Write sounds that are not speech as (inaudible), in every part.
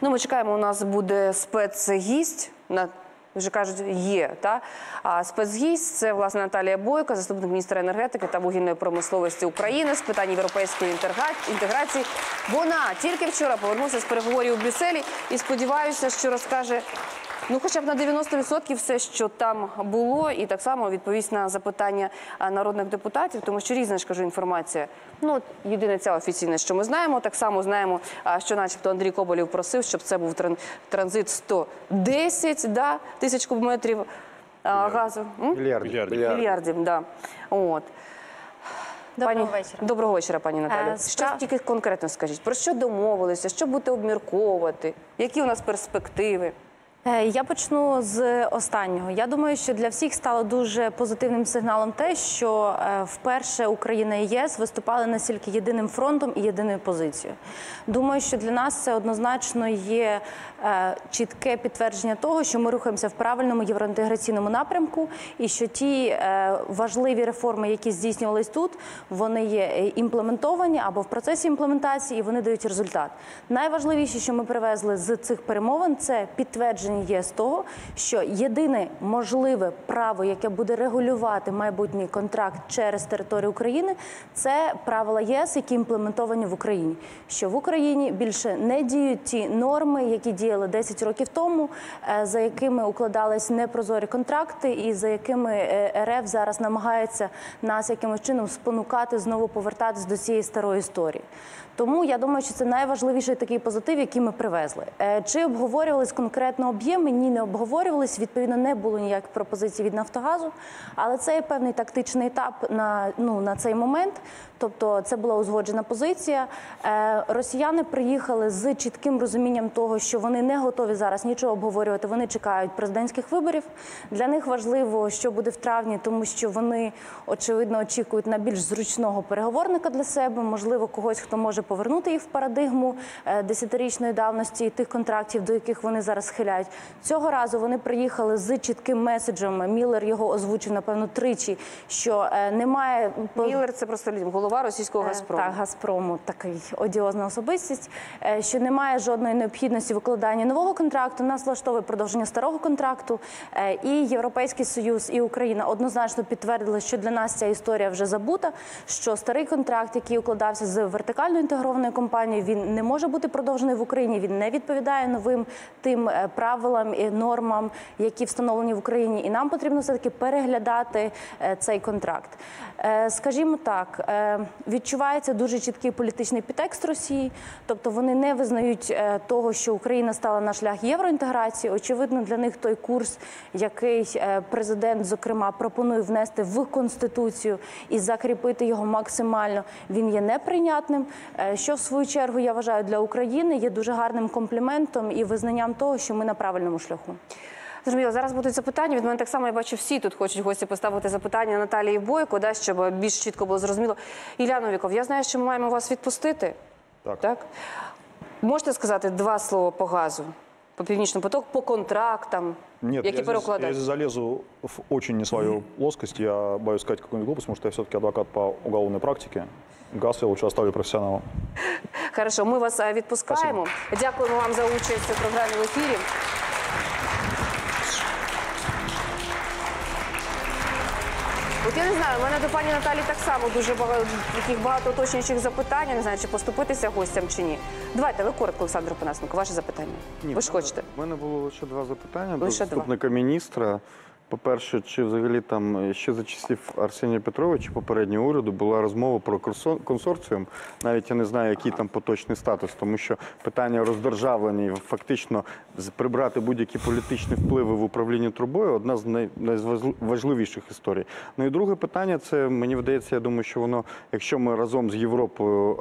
Ну, ми чекаємо, у нас буде спецгість. На вже кажуть, є та а спецгість це власне Наталія Бойко, заступник міністра енергетики та вугільної промисловості України з питань європейської інтегра- інтеграції. Вона тільки вчора повернувся з переговорів у Брюсселі і сподіваюся, що розкаже. Ну, хоча б на 90% все, що там було, і так само відповість на запитання народних депутатів, тому що різна ж кажу інформація. Ну, єдине ця офіційна, що ми знаємо. Так само знаємо, що, начебто, Андрій Коболєв просив, щоб це був транзит 110 да, тисяч кубометрів газу. Мільярдів. Мільярдів. Мільярдів, да. От. Доброго Пані- вечора. Доброго вечора, пані Наталі. Е, Що спра- тільки конкретно скажіть? Про що домовилися? Що будете обмірковувати? Які у нас перспективи? Е, Я почну з останнього. Я думаю, що для всіх стало дуже позитивним сигналом те, що е, вперше Україна і ЄС виступали настільки єдиним фронтом і єдиною позицією. Думаю, що для нас це однозначно є е, чітке підтвердження того, що ми рухаємося в правильному євроінтеграційному напрямку, і що ті важливі реформи, які здійснювались тут, вони є імплементовані або в процесі імплементації, і вони дають результат. Найважливіше, що ми привезли з цих перемовин, це підтвердження ЄС того, що єдине можливе право, яке буде регулювати майбутній контракт через територію України, це правила ЄС, які імплементовані в Україні. Що в Україні більше не діють ті норми, які діяли 10 років тому, е, за якими укладались непрозорі контракти, і за якими е, РФ зараз намагається нас якимось чином спонукати знову повертатись до цієї старої історії. Тому я думаю, що це найважливіший такий позитив, який ми привезли. Е, Чи обговорювались конкретно об'єми? Ні, не обговорювались. Відповідно, не було ніяких пропозицій від Нафтогазу. Але це є певний тактичний етап на, ну, на цей момент. Тобто, це була узгоджена позиція. Е, Росіяни приїхали з чітким розумінням того, що вони не готові зараз нічого обговорювати. Вони чекають президентських виборів. Для них важливо, що буде в травні, тому що вони очевидно очікують на більш зручного переговорника для себе, можливо, когось, хто може повернути їх в парадигму е, десятирічної давності тих контрактів, до яких вони зараз схиляють. Цього разу вони приїхали з чітким меседжем. Міллер його озвучив напевно тричі, що е, немає Міллер це просто голова російського Е, Газпрому. Так, Газпрому такий одіозна особистість, е, що немає жодної необхідності викладання нового контракту. Нас влаштовує продовження старого контракту. І Європейський Союз і Україна однозначно підтвердили, що для нас ця історія вже забута. Що старий контракт, який укладався з вертикально інтегрованою компанією, він не може бути продовжений в Україні. Він не відповідає новим тим е, правилам і нормам, які встановлені в Україні. І нам потрібно все таки переглядати е, цей контракт. Е, Скажімо так, е, відчувається дуже чіткий політичний підтекст Росії, тобто вони не визнають того, що Україна стала на шлях євроінтеграції. Очевидно, для них той курс, який президент, зокрема, пропонує внести в конституцію і закріпити його максимально, він є неприйнятним. Що в свою чергу я вважаю для України є дуже гарним компліментом і визнанням того, що ми на правильному шляху. Зрозуміло, зараз будуть запитання. Від мене так само я бачу, всі тут хочуть гості поставити запитання Наталії Бойко, да, щоб більш чітко було зрозуміло. Ілля Новіков, я знаю, що ми маємо вас відпустити. Так. так? Можете сказати два слова по газу, по північному потоку, по контрактам, Нет, які я здесь, я перекладають? здесь залезу в очень не свою плоскость. Я боюсь сказать какую-нибудь глупость, потому что я все-таки адвокат по уголовной практике. Газ я лучше оставлю профессионалам. Хорошо, ми вас е, відпускаємо. Дякуємо вам за участь у програмі в ефірі. не знаю, у мене до пані Наталі так само дуже багато таких багато уточнюючих запитань. Я не знаю, чи поступитися гостям чи ні. Давайте ви коротко, Олександр Панасенко, ваше запитання. ви ж хочете? У мене було лише два запитання до Лише два. заступника міністра. По-перше, чи взагалі там ще за часів Арсенія Петровича попереднього уряду була розмова про консор- консорціум? Навіть я не знаю, який там поточний статус, тому що питання роздержавлення і фактично прибрати будь-які політичні впливи в управлінні трубою одна з най- найважливіших історій. Ну і друге питання це мені видається, я думаю, що воно, якщо ми разом з Європою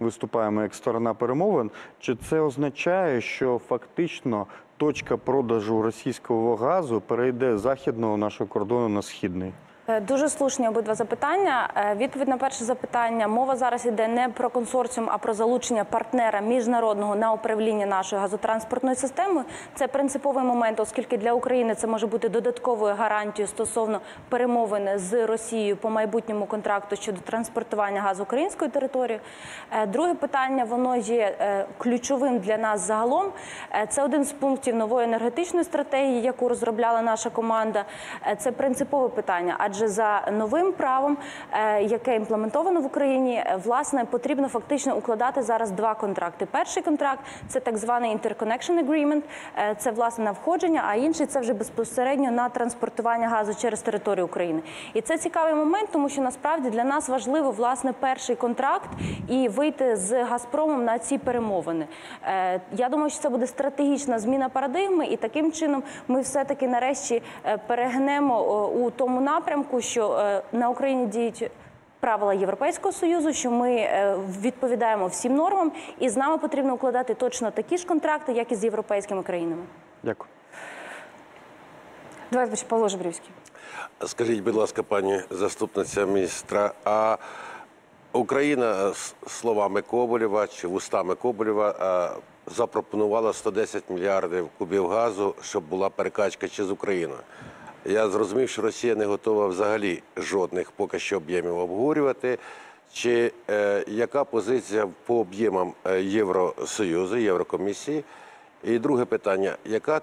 виступаємо як сторона перемовин, чи це означає, що фактично точка продажу російського газу перейде з західного нашого кордону на східний? Е, Дуже слушні обидва запитання. Е, Відповідь на перше запитання. Мова зараз йде не про консорціум, а про залучення партнера міжнародного на управління нашою газотранспортною системою. Це принциповий момент, оскільки для України це може бути додатковою гарантією стосовно перемовини з Росією по майбутньому контракту щодо транспортування газу українською територією. Е, Друге питання воно є ключовим для нас загалом. Це один з пунктів нової енергетичної стратегії, яку розробляла наша команда. Це принципове питання, адже за новим правом, е, яке імплементовано в Україні, е, власне потрібно фактично укладати зараз два контракти. Перший контракт це так званий Interconnection Agreement, е, це власне на входження, а інший це вже безпосередньо на транспортування газу через територію України. І це цікавий момент, тому що насправді для нас важливо власне перший контракт і вийти з Газпромом на ці перемовини. Я думаю, що це буде стратегічна зміна парадигми, і таким чином ми все-таки нарешті е, перегнемо у тому напрямку, що е, на Україні діють. Правила Європейського союзу, що ми е, відповідаємо всім нормам, і з нами потрібно укладати точно такі ж контракти, як і з європейськими країнами. Дякую. Давайте Павло Жебрівський. Скажіть, будь ласка, пані заступниця міністра, а Україна з словами Коболєва чи вустами Коболєва е, запропонувала 110 мільярдів кубів газу, щоб була перекачка чи з Україною. Я зрозумів, що Росія не готова взагалі жодних поки що об'ємів обговорювати. Чи е, яка позиція по об'ємам е, Євросоюзу, Єврокомісії? І друге питання: яка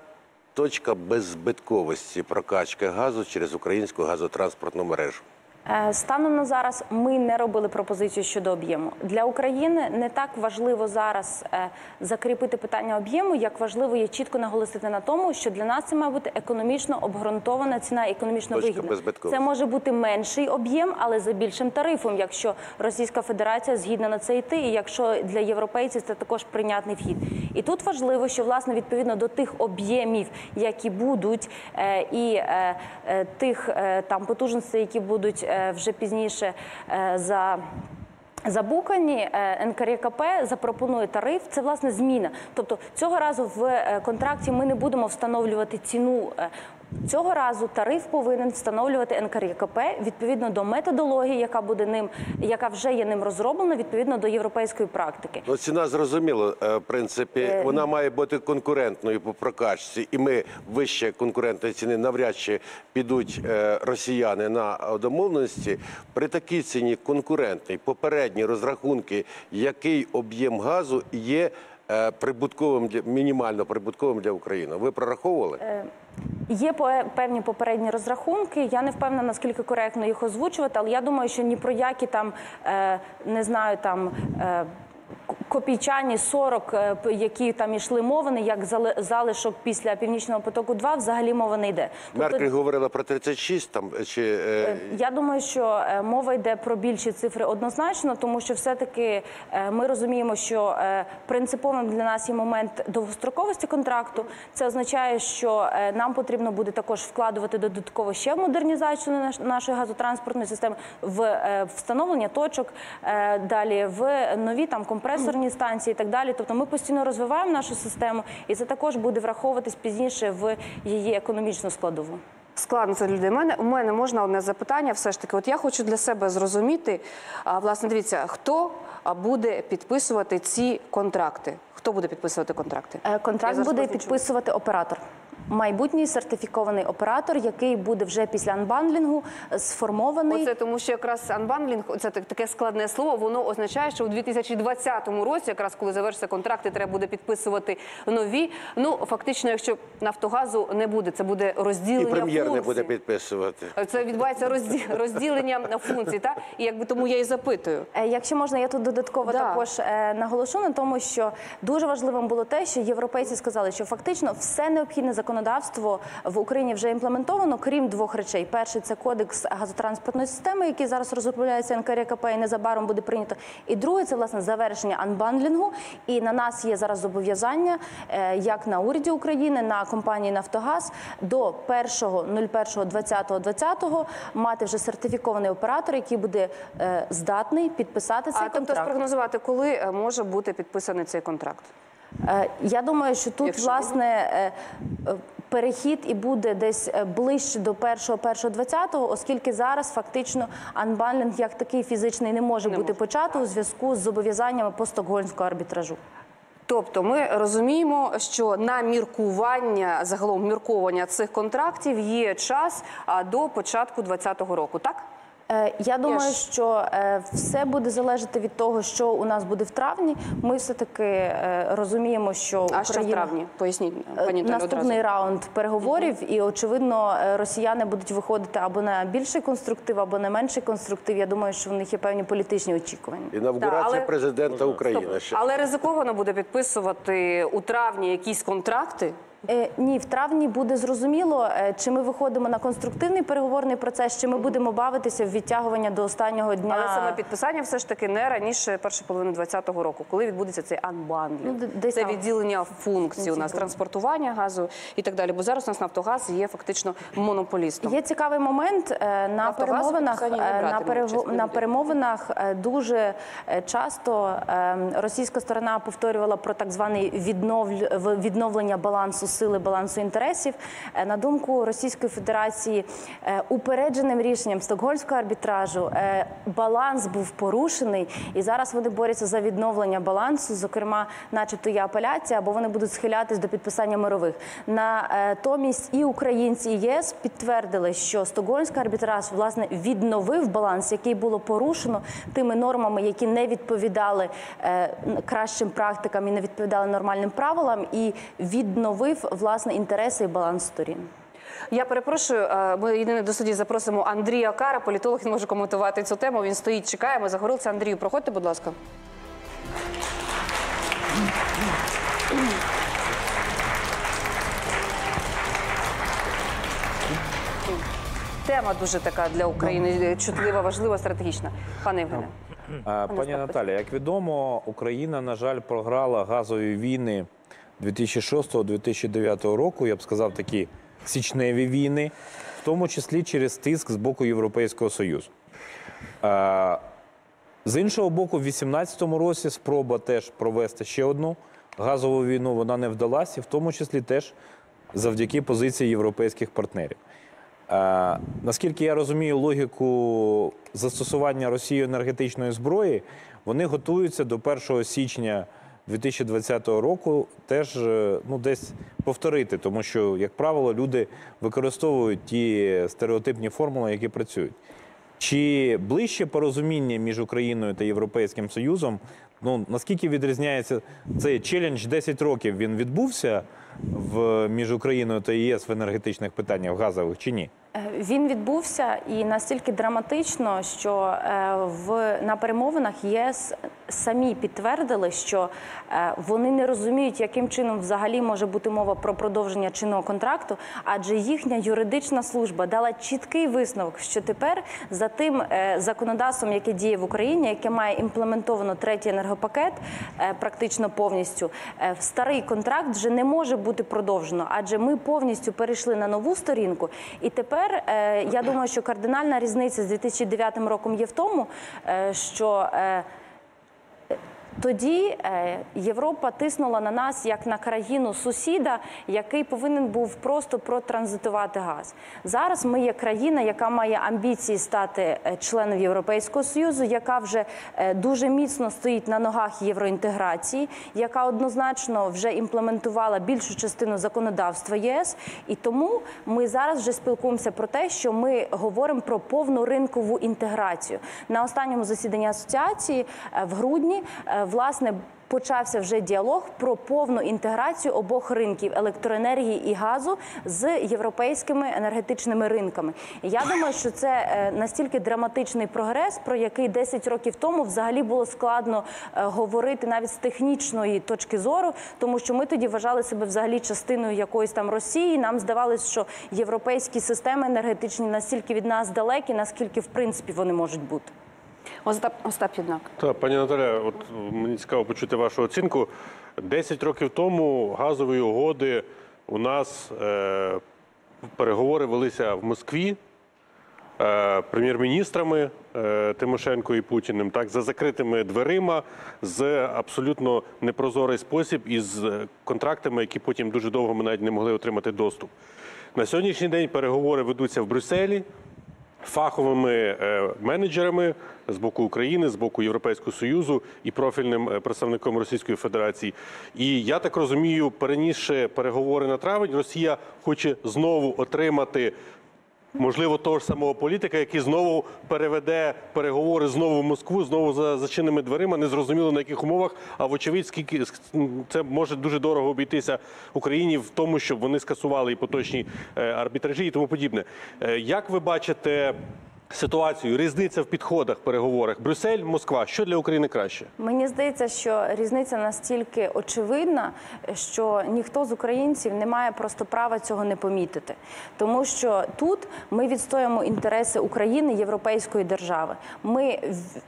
точка беззбитковості прокачки газу через українську газотранспортну мережу? Е, Станом на зараз ми не робили пропозицію щодо об'єму. Для України не так важливо зараз е, закріпити питання об'єму, як важливо є чітко наголосити на тому, що для нас це має бути економічно обґрунтована ціна, економічно Точка вигідна. Це може бути менший об'єм, але за більшим тарифом, якщо Російська Федерація згідна на це йти, і якщо для європейців це також прийнятний вхід. І тут важливо, що власне відповідно до тих об'ємів, які будуть, е, і тих там потужностей, які будуть вже пізніше е, за. Забукані е, НКРКП запропонує тариф. Це власне зміна. Тобто цього разу в е, контракті ми не будемо встановлювати ціну. Е, Цього разу тариф повинен встановлювати НКРКП відповідно до методології, яка буде ним, яка вже є ним розроблена, відповідно до європейської практики. Ну, ціна зрозуміло, е, в принципі, вона має бути конкурентною по прокачці, і ми вище конкурентної ціни навряд чи підуть е, росіяни на домовленості. При такій ціні конкурентній, попередні розрахунки, який об'єм газу є е, прибутковим для мінімально прибутковим для України. Ви прораховували? Є пе- певні попередні розрахунки. Я не впевнена, наскільки коректно їх озвучувати, але я думаю, що ні про які там е, не знаю там. Е, Копійчані 40, е, які там ішли мовини, як залишок після північного потоку 2 взагалі мова не йде. Тобто, Меркель говорила про 36 там чи е, я думаю, що е, мова йде про більші цифри однозначно, тому що все-таки е, ми розуміємо, що е, принциповим для нас є момент довгостроковості контракту. Це означає, що е, нам потрібно буде також вкладувати додатково ще в модернізацію наш- нашої газотранспортної системи, в е, встановлення точок, е, далі в нові там компресорні станції і так далі. Тобто ми постійно розвиваємо нашу систему, і це також буде враховуватись пізніше в її економічну складову. Складно це для людей. Мене, у мене можна одне запитання. Все ж таки, от я хочу для себе зрозуміти. А, власне, дивіться, хто буде підписувати ці контракти? Хто буде підписувати контракти? Е, Контракт буде підписувати оператор. Майбутній сертифікований оператор, який буде вже після анбандлінгу сформований. Оце тому, що якраз анбандлінг, це таке складне слово. Воно означає, що у 2020 році, якраз коли завершиться контракти, треба буде підписувати нові. Ну фактично, якщо Нафтогазу не буде, це буде розділення і прем'єр не буде підписувати? Це відбувається розді- розділення функцій, так? І якби тому я і запитую. Е, Якщо можна, я тут додатково Да. також е, наголошу на тому, що дуже важливим було те, що європейці сказали, що фактично все необхідне законодавство в Україні вже імплементовано, крім двох речей. Перший це кодекс газотранспортної системи, який зараз розробляється НКРКП і незабаром буде прийнято. І друге це власне завершення анбандлінгу. І на нас є зараз зобов'язання, е, як на уряді України, на компанії Нафтогаз до 1.01.2020 мати вже сертифікований оператор, який буде е, здатний підписати цей А тобто спрогнозувати, коли е, може бути підписаний цей контракт? Е, Я думаю, що тут Якщо- власне е, е, перехід і буде десь ближче до 1.1.20, оскільки зараз фактично анбанлінг як такий фізичний не може бути почато у зв'язку з зобов'язаннями по стокгольмського арбітражу. Тобто ми розуміємо, що на міркування загалом мірковання цих контрактів є час до початку 2020 року, так? Е, Я думаю, що е, все буде залежати від того, що у нас буде в травні. Ми все таки е, розуміємо, що А що в травні? Поясніть, пані Наступний одразу. раунд переговорів, і очевидно, росіяни будуть виходити або на більший конструктив, або на менший конструктив. Я думаю, що в них є певні політичні очікування. Інавгурація але- президента України. ще. Але ризиковано буде підписувати у травні якісь контракти. Е, ні, в травні буде зрозуміло, е, чи ми виходимо на конструктивний переговорний процес, чи ми будемо бавитися в відтягування до останнього дня. Але саме підписання все ж таки не раніше першої половини 2020 року, коли відбудеться цей анбандлінг. Ну, це відділення функцій у нас транспортування газу і так далі. Бо зараз у нас Нафтогаз є фактично монополістом. Є цікавий момент е, на перемовинах. На, перего- на перемовинах дуже часто е, російська сторона повторювала про так званий відновлення балансу сили, балансу інтересів. Е, На думку Російської Федерації, е, упередженим рішенням стокгольмського арбітражу е, баланс був порушений, і зараз вони борються за відновлення балансу. Зокрема, начебто є апеляція, або вони будуть схилятись до підписання мирових. Натомість і українці, і ЄС підтвердили, що стокгольмський арбітраж власне відновив баланс, який було порушено тими нормами, які не відповідали кращим практикам і не відповідали нормальним правилам, і відновив власне інтереси і баланс сторін. Я перепрошую. е, Ми єдине до суді запросимо Андрія Кара, політолог. Він може коментувати цю тему. Він стоїть, чекає. Ми загорілися. Андрію, проходьте, будь ласка. Тема дуже така для України чутлива, важлива, стратегічна. Пане Євгене. Е, Пані Наталя, як відомо, Україна, на жаль, програла газові війни 2006-2009 року. Я б сказав, такі січневі війни, в тому числі через тиск з боку Європейського Союзу. З іншого боку, в 2018 році спроба теж провести ще одну газову війну вона не вдалася, в тому числі теж завдяки позиції європейських партнерів. Наскільки я розумію логіку застосування Росією енергетичної зброї, вони готуються до 1 січня 2020 року теж е, ну, десь повторити, тому що, як правило, люди використовують ті стереотипні формули, які працюють. Чи ближче порозуміння між Україною та Європейським Союзом? Ну наскільки відрізняється цей челендж 10 років? Він відбувся в між Україною та ЄС в енергетичних питаннях газових чи ні? Е, Він відбувся і настільки драматично, що е, в на перемовинах ЄС самі підтвердили, що е, вони не розуміють, яким чином взагалі може бути мова про продовження чинного контракту, адже їхня юридична служба дала чіткий висновок, що тепер за тим законодавством, яке діє в Україні, яке має імплементовано третій енергопакет, практично повністю, старий контракт вже не може бути продовжено, адже ми повністю перейшли на нову сторінку, і тепер е, я думаю, що кардинальна різниця з 2009 роком є в тому, е, що е, тоді е, Європа тиснула на нас як на країну сусіда, який повинен був просто протранзитувати газ. Зараз ми є країна, яка має амбіції стати е, членом Європейського союзу, яка вже е, дуже міцно стоїть на ногах євроінтеграції, яка однозначно вже імплементувала більшу частину законодавства ЄС. І тому ми зараз вже спілкуємося про те, що ми говоримо про повну ринкову інтеграцію. На останньому засіданні асоціації в грудні власне. Почався вже діалог про повну інтеграцію обох ринків електроенергії і газу з європейськими енергетичними ринками. Я думаю, що це е, настільки драматичний прогрес, про який 10 років тому взагалі було складно е, говорити навіть з технічної точки зору, тому що ми тоді вважали себе взагалі частиною якоїсь там Росії. Нам здавалось, що європейські системи енергетичні настільки від нас далекі, наскільки в принципі вони можуть бути. Остап, Остап Єднак. Так, пані Наталя, от мені цікаво почути вашу оцінку. Десять років тому газові угоди у нас е, переговори велися в Москві. е, прем'єр-міністрами е, Тимошенко і Путіним, так за закритими дверима, з абсолютно непрозорий спосіб і з е, контрактами, які потім дуже довго ми навіть не могли отримати доступ. На сьогоднішній день переговори ведуться в Брюсселі фаховими е, менеджерами з боку України, з боку Європейського Союзу і профільним е, представником Російської Федерації. І я так розумію, перенісши переговори на травень, Росія хоче знову отримати. Можливо, того ж самого політика, який знову переведе переговори знову в Москву, знову за зачиненими дверима, незрозуміло на яких умовах. А вочевидь, скільки це може дуже дорого обійтися Україні в тому, щоб вони скасували і поточні е, арбітражі і тому подібне. Е, Як ви бачите ситуацію, різниця в підходах, переговорах? Брюссель, Москва, що для України краще? Мені здається, що різниця настільки очевидна, що ніхто з українців не має просто права цього не помітити. Тому що тут ми відстоюємо інтереси України, європейської держави. Ми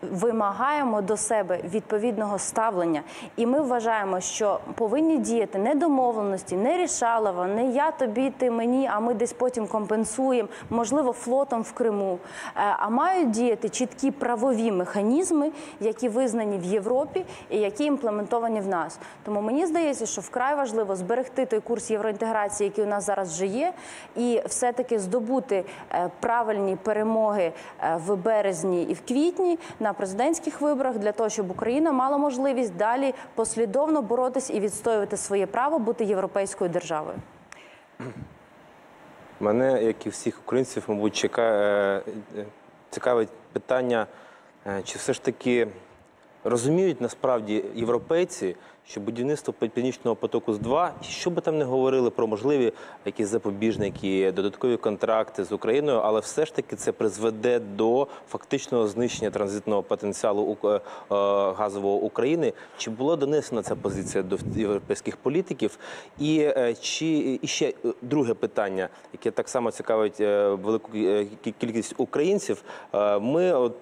вимагаємо до себе відповідного ставлення, і ми вважаємо, що повинні діяти не домовленості, не рішалова, не я тобі, ти мені, а ми десь потім компенсуємо, можливо, флотом в Криму. Е, А мають діяти чіткі правові механізми, які визнані в Європі і які імплементовані в нас. Тому мені здається, що вкрай важливо зберегти той курс євроінтеграції, який у нас зараз вже є, і все-таки здобути е, правильні перемоги е, в березні і в квітні на президентських виборах для того, щоб Україна мала можливість далі послідовно боротись і відстоювати своє право бути європейською державою. (clears throat) Мене, як і всіх українців, мабуть, чекає, е, цікавить питання, е, чи все ж таки розуміють насправді європейці, що будівництво Північного потоку з 2 що би там не говорили про можливі якісь запобіжники, додаткові контракти з Україною, але все ж таки це призведе до фактичного знищення транзитного потенціалу е, е, газового України. Чи була донесена ця позиція до європейських політиків? І е, чи і ще друге питання, яке так само цікавить велику кількість українців? Ми от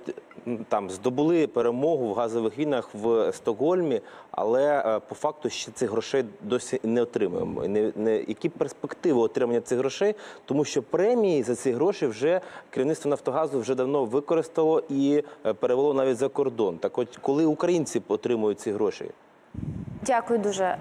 там здобули перемогу в газових війнах в Стокгольмі, але по факту ще цих грошей досі не отримуємо. Не, не які перспективи отримання цих грошей, тому що премії за ці гроші вже керівництво Нафтогазу вже давно використало і е, перевело навіть за кордон. Так, от коли українці отримують ці гроші? Дякую дуже.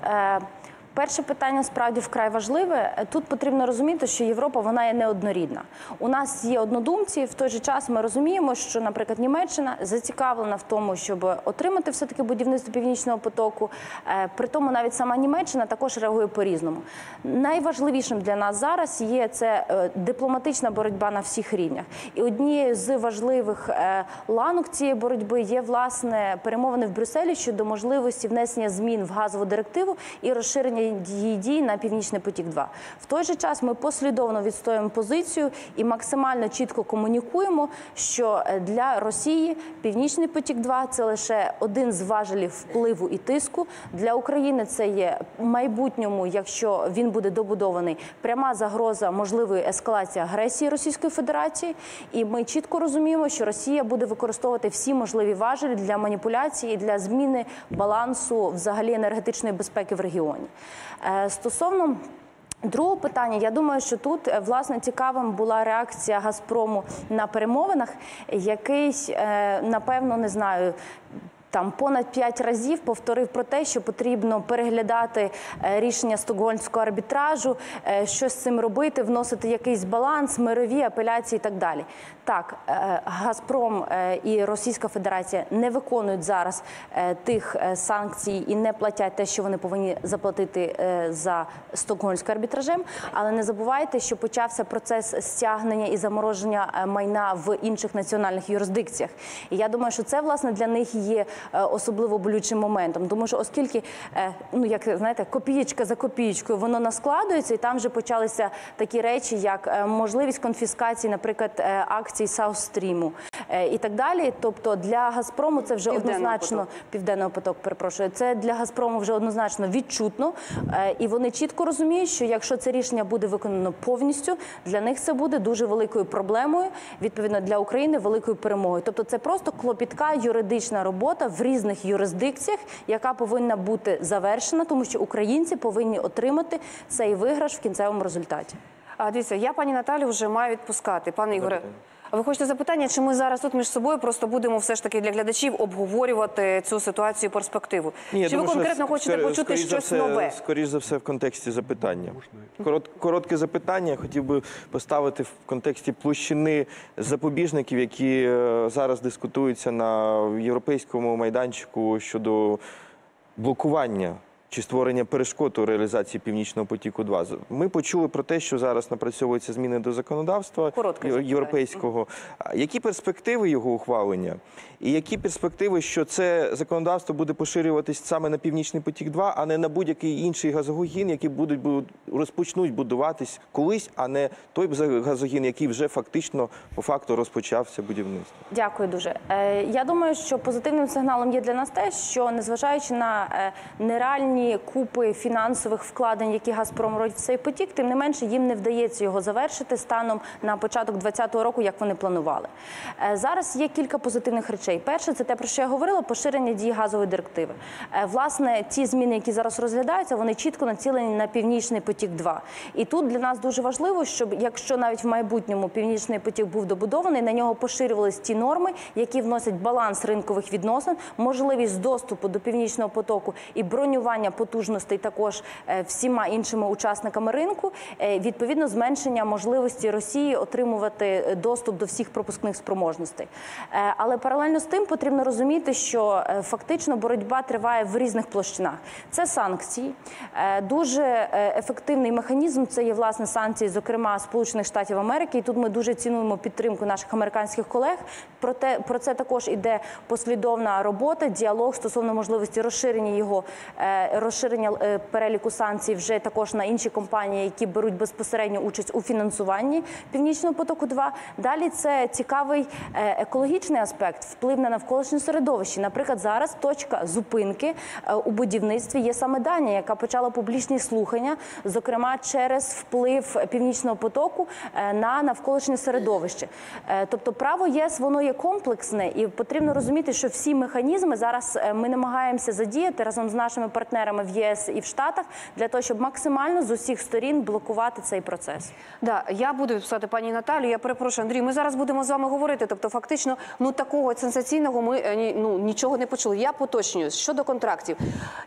Перше питання справді вкрай важливе. Тут потрібно розуміти, що Європа вона є неоднорідна. У нас є однодумці. В той же час ми розуміємо, що, наприклад, Німеччина зацікавлена в тому, щоб отримати все таки будівництво північного потоку. Е, При тому навіть сама Німеччина також реагує по-різному. Найважливішим для нас зараз є це е, дипломатична боротьба на всіх рівнях. І однією з важливих е, ланок цієї боротьби є власне перемовини в Брюсселі щодо можливості внесення змін в газову директиву і розширення її дій на північний потік. 2 в той же час ми послідовно відстоюємо позицію і максимально чітко комунікуємо, що е, для Росії північний потік 2 це лише один з важелів впливу і тиску. Для України це є в майбутньому, якщо він буде добудований, пряма загроза можливої ескалації агресії Російської Федерації. І ми чітко розуміємо, що Росія буде використовувати всі можливі важелі для маніпуляції і для зміни балансу взагалі енергетичної безпеки в регіоні. Е, Стосовно Другого питання, я думаю, що тут е, власне цікавим була реакція Газпрому на перемовинах, який е, напевно не знаю. Там понад п'ять разів повторив про те, що потрібно переглядати е, рішення стокгольмського арбітражу, е, що з цим робити, вносити якийсь баланс, мирові апеляції і так далі. Так, е, Газпром і Російська Федерація не виконують зараз тих санкцій і не платять те, що вони повинні заплатити за стокгольмським арбітражем. Але не забувайте, що почався процес стягнення і замороження майна в інших національних юрисдикціях. І я думаю, що це власне для них є особливо болючим моментом, тому що оскільки е, ну як знаєте, копієчка за копієчкою воно наскладується, і там вже почалися такі речі, як е, можливість конфіскації, наприклад, е, акцій Саустріму і так далі. Тобто для Газпрому це вже Південного однозначно потоку. південного потоку. Перепрошую, це для Газпрому вже однозначно відчутно, Е, і вони чітко розуміють, що якщо це рішення буде виконано повністю, для них це буде дуже великою проблемою. Відповідно для України великою перемогою. Тобто, це просто клопітка юридична робота в різних юрисдикціях, яка повинна бути завершена, тому що українці повинні отримати цей виграш в кінцевому результаті. А дивіться, я пані Наталю вже маю відпускати. Пане Ігоре, Ви хочете запитання, чи ми зараз тут між собою просто будемо все ж таки для глядачів обговорювати цю ситуацію перспективу? Ні, я чи ви думаю, що конкретно хочете скорі- почути скоріш за щось все- нове? Скоріш за все, в контексті запитання. Корот, коротке запитання. Я хотів би поставити в контексті площини запобіжників, які е, зараз дискутуються на європейському майданчику щодо блокування. Чи створення перешкод у реалізації північного потіку 2 Ми почули про те, що зараз напрацьовуються зміни до законодавства Коротке євро- європейського. Які перспективи його ухвалення? І які перспективи, що це законодавство буде поширюватись саме на Північний потік 2 а не на будь-який інший газогін, які будуть розпочнуть будуватись колись, а не той газогін, який вже фактично по факту розпочався будівництво. Дякую дуже. Е, Я думаю, що позитивним сигналом є для нас те, що незважаючи на е, нереальні купи фінансових вкладень, які Газпром робить в цей потік, тим не менше їм не вдається його завершити станом на початок 2020 року, як вони планували. Е, Зараз є кілька позитивних речей. Перше, це те, про що я говорила, поширення дії газової директиви. Е, Власне, ті зміни, які зараз розглядаються, вони чітко націлені на північний потік 2 І тут для нас дуже важливо, щоб якщо навіть в майбутньому північний потік був добудований, на нього поширювались ті норми, які вносять баланс ринкових відносин, можливість доступу до північного потоку і бронювання потужностей також е, всіма іншими учасниками ринку, е, відповідно зменшення можливості Росії отримувати е, доступ до всіх пропускних спроможностей. Але паралельно з тим потрібно розуміти, що фактично боротьба триває в різних площинах. Це санкції, дуже ефективний механізм. Це є власне санкції, зокрема Сполучених Штатів Америки. І тут ми дуже цінуємо підтримку наших американських колег. Проте про це також іде послідовна робота, діалог стосовно можливості розширення його е, розширення е, переліку санкцій вже також на інші компанії, які беруть безпосередню участь у фінансуванні північного потоку. 2 далі це цікавий е, екологічний аспект, вплив на навколишнє середовище. Наприклад, зараз точка зупинки у будівництві є саме Данія, яка почала публічні слухання, зокрема через вплив північного потоку на навколишнє середовище. Тобто, право ЄС воно є комплексне, і потрібно розуміти, що всі механізми зараз е, ми намагаємося задіяти разом з нашими партнерами в ЄС і в Штатах для того, щоб максимально з усіх сторін блокувати цей процес. Да, я буду відписати пані Наталію. Я перепрошую, Андрій. Ми зараз будемо з вами говорити. Тобто, фактично, ну такого сенсаційного ми е, ну нічого не почули. Я поточнюю щодо контрактів.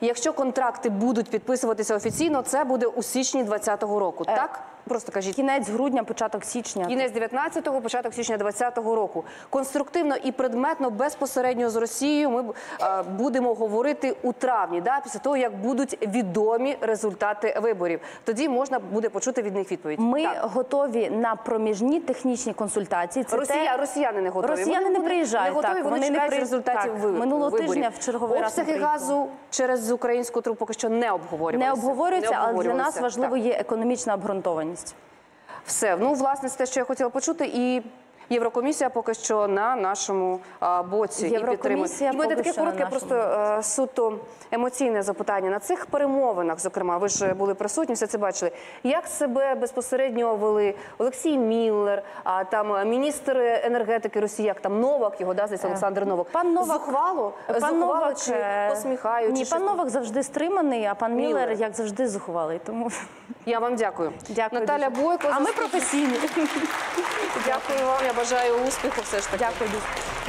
Якщо контракти будуть підписуватися офіційно, це буде у січні 2020 року. Так просто кажіть. Кінець грудня, початок січня. Кінець 19-го, початок січня 20-го року. Конструктивно і предметно безпосередньо з Росією ми е, будемо говорити у травні, да, після того як будуть відомі результати виборів. Тоді можна буде почути від них відповідь. Ми Так. готові на проміжні технічні консультації. Це Росія, те... росіяни не готові. Росіяни Вони- не приїжджають, Не готові, так, вони, вони не при- результатів так, ви- минулого тижня в черговий раз Обсяги не газу через українську трубу поки що не обговорювалися. не обговорюється, але для нас важливо Так. є економічна обґрунтованість. Все, ну власне це те, що я хотіла почути, і. Єврокомісія поки що на нашому боці і підтримує. І в таке коротке, просто е, суто емоційне запитання на цих перемовинах. Зокрема, ви ж були присутні, все це бачили. Як себе безпосередньо вели Олексій Міллер, а там міністр енергетики Росії, як там Новак, його да, здається, Олександр Новак. Е, Пан Новак- зухвало, Пан зухвало Новак чи е, посміхаючи. Ні, пан Новак завжди стриманий, а пан Міллер, Міллер. як завжди, зухвалий. Тому Я вам дякую. дякую. Наталя дуже. Бойко. А ми професійні. Дякую вам. Бажаю успіху все ж таки. Дякую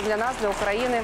для нас, для України.